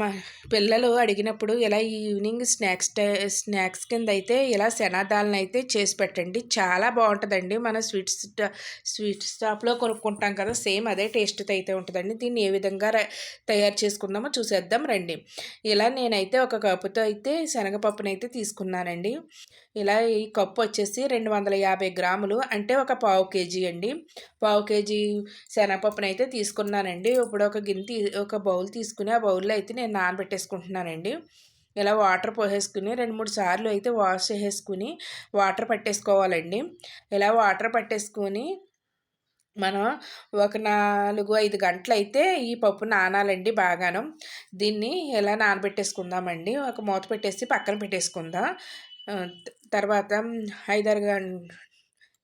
మా పిల్లలు అడిగినప్పుడు ఇలా ఈవినింగ్ స్నాక్స్ స్నాక్స్ కింద అయితే ఇలా శనాదాలను అయితే చేసి పెట్టండి. చాలా బాగుంటుందండి మన స్వీట్స్ స్వీట్ షాప్లో కొనుక్కుంటాం కదా సేమ్ అదే టేస్ట్ అయితే ఉంటుందండి. దీన్ని ఏ విధంగా తయారు చేసుకుందామో చూసేద్దాం రండి. ఇలా నేనైతే ఒక కప్పుతో అయితే శనగపప్పునైతే తీసుకున్నానండి. ఇలా ఈ కప్పు వచ్చేసి రెండు వందల యాభై గ్రాములు. అంటే ఒక పావు కేజీ అండి. పావు కేజీ శనగపప్పునైతే తీసుకున్నానండి. ఇప్పుడు ఒక గిన్నె ఒక బౌల్ తీసుకుని ఆ బౌల్లో అయితే నేను నానబెట్టేసుకుంటున్నానండి. ఇలా వాటర్ పోసేసుకుని రెండు మూడు సార్లు అయితే వాష్ చేసేసుకుని వాటర్ పట్టేసుకోవాలండి. ఇలా వాటర్ పట్టేసుకొని మనం ఒక నాలుగు ఐదు గంటలు అయితే ఈ పప్పు నానాలండి బాగాను. దీన్ని ఎలా నానబెట్టేసుకుందామండి? ఒక మూత పెట్టేసి పక్కన పెట్టేసుకుందాం. తర్వాత ఐదారు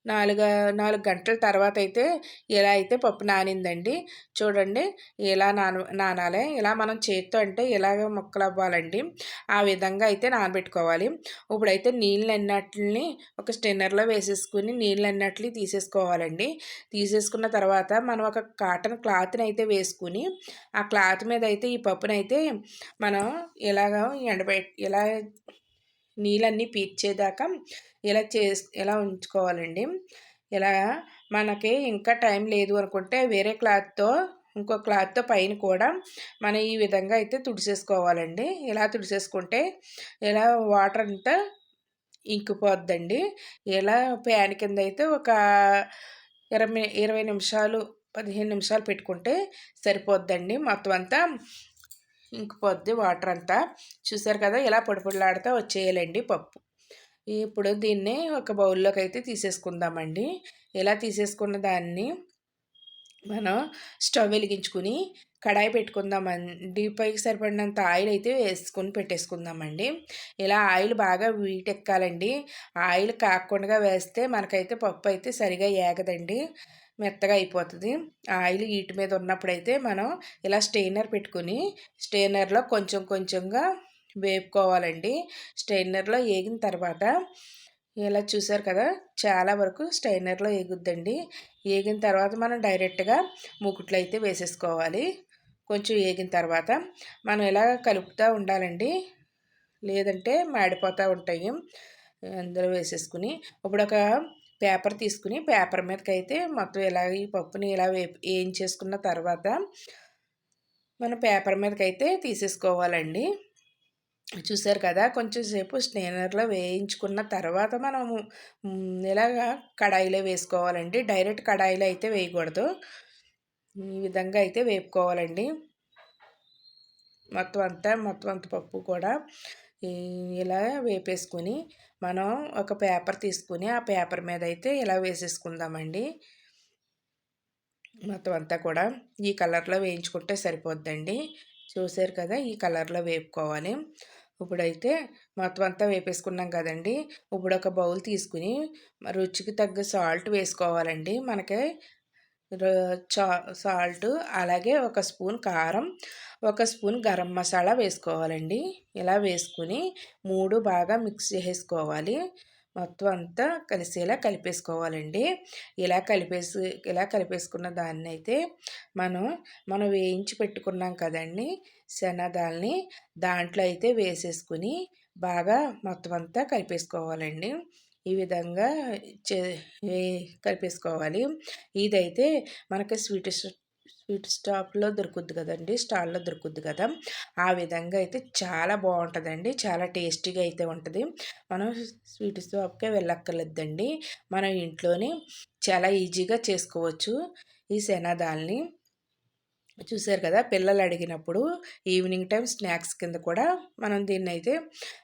నాలుగు నాలుగు గంటల తర్వాత అయితే ఇలా అయితే పప్పు నానిందండి చూడండి ఇలా నాన నానాలి ఇలా మనం చేత్తో అంటే ఇలాగ ముక్కలు అవ్వాలండి ఆ విధంగా అయితే నానబెట్టుకోవాలి. ఇప్పుడైతే నీళ్ళు అన్నట్లని ఒక స్టిన్నర్లో వేసేసుకుని నీళ్ళు అన్నట్లు తీసేసుకోవాలండి. తీసేసుకున్న తర్వాత మనం ఒక కాటన్ క్లాత్ని అయితే వేసుకుని ఆ క్లాత్ మీద అయితే ఈ పప్పునైతే మనం ఇలాగ ఎండబెట్ ఇలా నీళ్ళన్నీ పీల్చేదాకా ఇలా చే ఇలా ఉంచుకోవాలండి? ఇలా మనకి ఇంకా టైం లేదు అనుకుంటే వేరే క్లాత్తో ఇంకో క్లాత్తో పైన కూడా మనం ఈ విధంగా అయితే తుడిసేసుకోవాలండి. ఇలా తుడిసేసుకుంటే ఇలా వాటర్ అంతా ఇంకిపోద్దండి. ఇలా ప్యాన్ కింద అయితే ఒక ఇరవై ఇరవై నిమిషాలు పదిహేను నిమిషాలు పెట్టుకుంటే సరిపోద్దండి. మొత్తం అంతా ఇంకిపోద్ది వాటర్ అంతా చూసారు కదా ఇలా పొడిపొడిలాడితే వచ్చేయాలండి పప్పు. ఇప్పుడు దీన్ని ఒక బౌల్లోకి అయితే తీసేసుకుందామండి. ఇలా తీసేసుకున్న దాన్ని మనం స్టవ్ వెలిగించుకుని కడాయి పెట్టుకుందామండి పైకి సరిపడినంత ఆయిల్ అయితే వేసుకొని పెట్టేసుకుందామండి. ఇలా ఆయిల్ బాగా వీటెక్కాలండి ఆయిల్ కాకుండా వేస్తే మనకైతే పప్పు అయితే సరిగా ఏగదండి. మెత్తగా అయిపోతుంది. ఆయిల్ వీటి మీద ఉన్నప్పుడైతే మనం ఇలా స్టెయినర్ పెట్టుకుని స్టెయినర్లో కొంచెం కొంచెంగా వేపుకోవాలండి. స్టెయినర్లో వేగిన తర్వాత ఇలా చూసారు కదా చాలా వరకు స్టైనర్లో ఏగుద్దండి. ఏగిన తర్వాత మనం డైరెక్ట్గా మూకుట్లో అయితే వేసేసుకోవాలి. కొంచెం వేగిన తర్వాత మనం ఇలా కలుపుతూ ఉండాలండి? లేదంటే మాడిపోతూ ఉంటాయి. అందులో వేసేసుకుని ఇప్పుడు ఒక పేపర్ తీసుకుని పేపర్ మీదకి అయితే మొత్తం ఇలా ఈ పప్పుని ఇలా వే వేయించేసుకున్న తర్వాత మన పేపర్ మీదకి అయితే తీసేసుకోవాలండి. చూసారు కదా కొంచెం సేపు స్నేనర్లో వేయించుకున్న తర్వాత మనము ఇలాగా కడాయిలో వేసుకోవాలండి? డైరెక్ట్ కడాయిలో అయితే వేయకూడదు. ఈ విధంగా అయితే వేపుకోవాలండి. మొత్తం అంతా మొత్తం అంత పప్పు కూడా ఇలా వేపేసుకుని మనం ఒక పేపర్ తీసుకుని ఆ పేపర్ మీద అయితే ఇలా వేసేసుకుందామండి. మొత్తం అంతా కూడా ఈ కలర్లో వేయించుకుంటే సరిపోద్దండి. చూసారు కదా ఈ కలర్లో వేపుకోవాలి. ఇప్పుడైతే మొత్తం అంతా వేపేసుకున్నాం కదండి. ఇప్పుడు ఒక బౌల్ తీసుకుని రుచికి తగ్గ సాల్ట్ వేసుకోవాలండి. మనకి సాల్ట్ అలాగే ఒక స్పూన్ కారం ఒక స్పూన్ గరం మసాలా వేసుకోవాలండి. ఇలా వేసుకుని మూడు బాగా మిక్స్ చేసుకోవాలి మొత్తం అంతా కలిసేలా కలిపేసుకోవాలండి. ఇలా కలిపేసి ఇలా కలిపేసుకున్న దాన్ని అయితే మనం మనం వేయించి పెట్టుకున్నాం కదండి శనదాల్ని దాంట్లో అయితే వేసేసుకుని బాగా మొత్తం అంతా కలిపేసుకోవాలండి. ఈ విధంగా చే కలిపేసుకోవాలి. ఇదైతే మనకి స్వీట్ స్వీట్ స్టాప్లో దొరుకుద్ది కదండి స్టాల్లో దొరుకుద్ది కదా. ఆ విధంగా అయితే చాలా బాగుంటుందండి చాలా టేస్టీగా అయితే ఉంటుంది. మనం స్వీట్ స్టాప్కే వెళ్ళక్కర్లేదండి. మనం ఇంట్లోనే చాలా ఈజీగా చేసుకోవచ్చు ఈ శనాదాల్ని చూసారు కదా! పిల్లలు అడిగినప్పుడు ఈవినింగ్ టైం స్నాక్స్ కింద కూడా మనం దీన్ని అయితే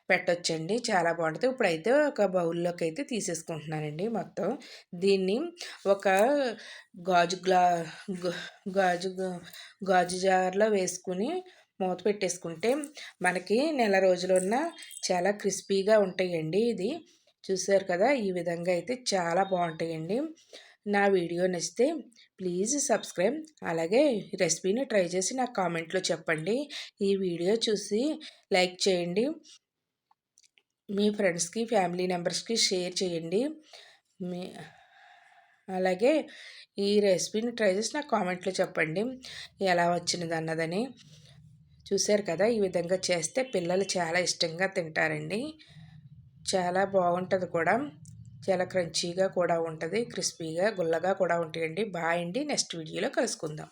పెట్టొచ్చండి. చాలా బాగుంటుంది ఇప్పుడైతే ఒక బౌల్లోకి అయితే తీసేసుకుంటున్నానండి మొత్తం. దీన్ని ఒక గాజు గ్లా గాజు గాజు జార్లో వేసుకుని మూత పెట్టేసుకుంటే మనకి నెల రోజులున్న చాలా క్రిస్పీగా ఉంటాయండి ఇది. చూసారు కదా! ఈ విధంగా అయితే చాలా బాగుంటాయండి నా వీడియో నచ్చితే ప్లీజ్ సబ్స్క్రైబ్. అలాగే రెసిపీని ట్రై చేసి నాకు కామెంట్లో చెప్పండి. ఈ వీడియో చూసి లైక్ చేయండి. మీ ఫ్రెండ్స్కి ఫ్యామిలీ మెంబర్స్కి షేర్ చేయండి. మీ అలాగే ఈ రెసిపీని ట్రై చేసి నాకు కామెంట్లో చెప్పండి. ఎలా వచ్చినది అన్నదని. చూశారు కదా ఈ విధంగా చేస్తే పిల్లలు చాలా ఇష్టంగా తింటారండి. చాలా బాగుంటుంది కూడా. చాలా క్రంచీగా కూడా ఉంటుంది క్రిస్పీగా గుల్లగా కూడా ఉంటాయండి. బాయ్ అండి నెక్స్ట్ వీడియోలో కలుసుకుందాం.